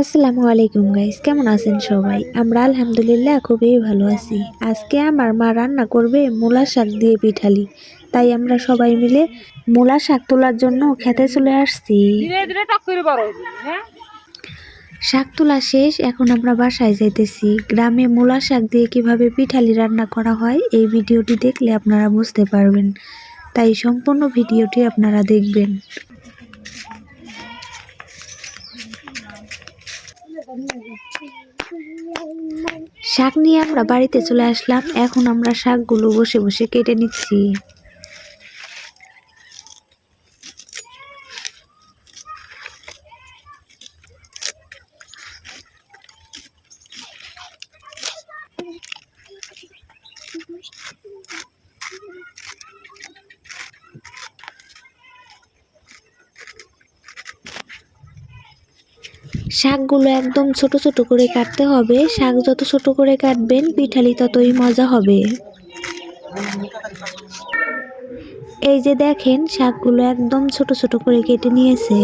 আসসালামু আলাইকুম গাইস কেমন আছেন সবাই? আমরা আলহামদুলিল্লাহ খুবই ভালো আছি। আজকে আমার মা রান্না করবে মূলা শাক দিয়ে পিঠালি তাই আমরা সবাই মিলে মূলা শাক তোলার জন্য খেতে চলে আসছি। হ্যাঁ শাক তোলা শেষ এখন আমরা বাসায় যাইতেছি। গ্রামে মূলা শাক দিয়ে কীভাবে পিঠালি রান্না করা হয় এই ভিডিওটি দেখলে আপনারা বুঝতে পারবেন। তাই সম্পূর্ণ ভিডিওটি আপনারা দেখবেন। শাক নিয়ে আমরা বাড়িতে চলে আসলাম। এখন আমরা শাকগুলো বসে বসে কেটে নিচ্ছি। শাকগুলো একদম ছোট ছোট করে কাটতে হবে। শাক যত ছোট করে কাটবেন, পিঠালি ততই মজা হবে। এই যে দেখেন, শাকগুলো একদম ছোট ছোট করে কেটে নিয়েছে।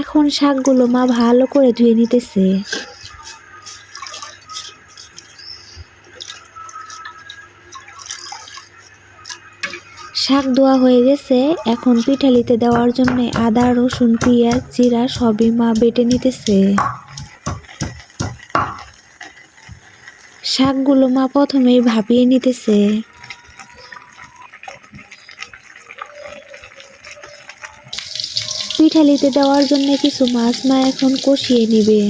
এখন শাকগুলো মা ভালো করে ধুয়ে নিতেছে। শাক ধোয়া হয়ে গেছে। এখন পিঠালিতে দেওয়ার জন্য আদা, রসুন, পেঁয়াজ, জিরা সবই মা বেটে নিতেছে। শাকগুলো মা প্রথমেই ভাপিয়ে নিতেছে। পিঠালিতে দেওয়ার জন্য কিছু মাছ মা এখন কষিয়ে নিবে।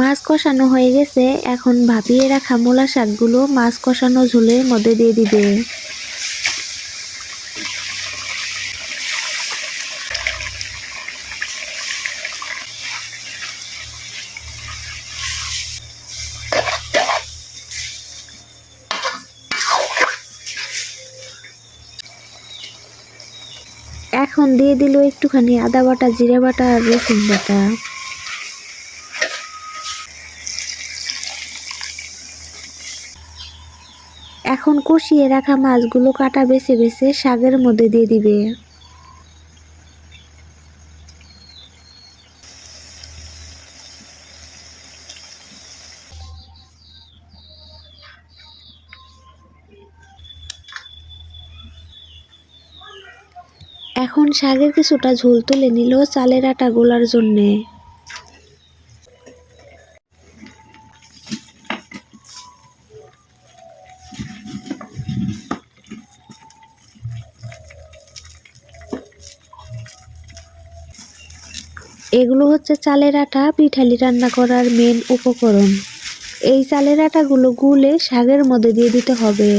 মাছ কষানো হয়ে গেছে, এখন ভাপিয়ে রাখা মূলা শাকগুলো মাছ কষানো ঝোলের মধ্যে দিয়ে দিবে। এখন দিয়ে দিল একটুখানি আদা বাটা, জিরে বাটা আর রসুন বাটা। এখন কষিয়ে রাখা মাছগুলো কাটা বেছে বেছে শাকের মধ্যে দিয়ে দিবে। এখন শাকের কিছুটা ঝোল তুলে নিল চালের আটা গোলার জন্যে। এগুলো হচ্ছে চালের আটা, পিঠালি রান্না করার মেন উপকরণ। এই চালের আটাগুলো গুলে শাকের মধ্যে দিয়ে দিতে হবে।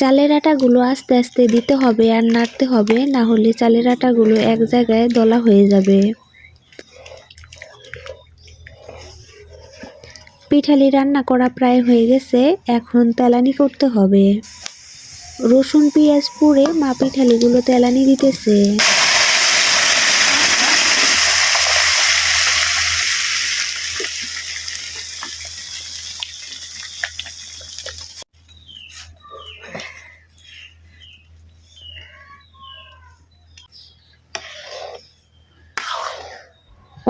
চালের আটাগুলো আস্তে আস্তে দিতে হবে আর নাড়তে হবে, না হলে চালের আটাগুলো এক জায়গায় দলা হয়ে যাবে। পিঠালি রান্না করা প্রায় হয়ে গেছে, এখন তেলানি করতে হবে। রসুন, পেঁয়াজ পুড়ে মা পিঠালিগুলো তেলানি দিতেছে।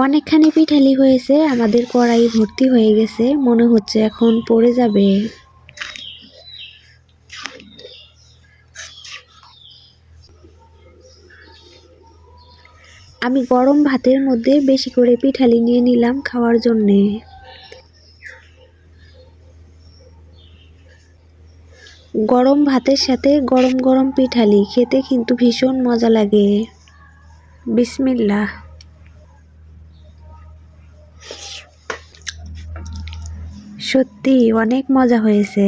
অনেকখানি পিঠালি হয়েছে, আমাদের কড়াই ভর্তি হয়ে গেছে, মনে হচ্ছে এখন পড়ে যাবে। আমি গরম ভাতের মধ্যে বেশি করে পিঠালি নিয়ে নিলাম খাওয়ার জন্যে। গরম ভাতের সাথে গরম গরম পিঠালি খেতে কিন্তু ভীষণ মজা লাগে। বিসমিল্লাহ। সত্যি অনেক মজা হয়েছে।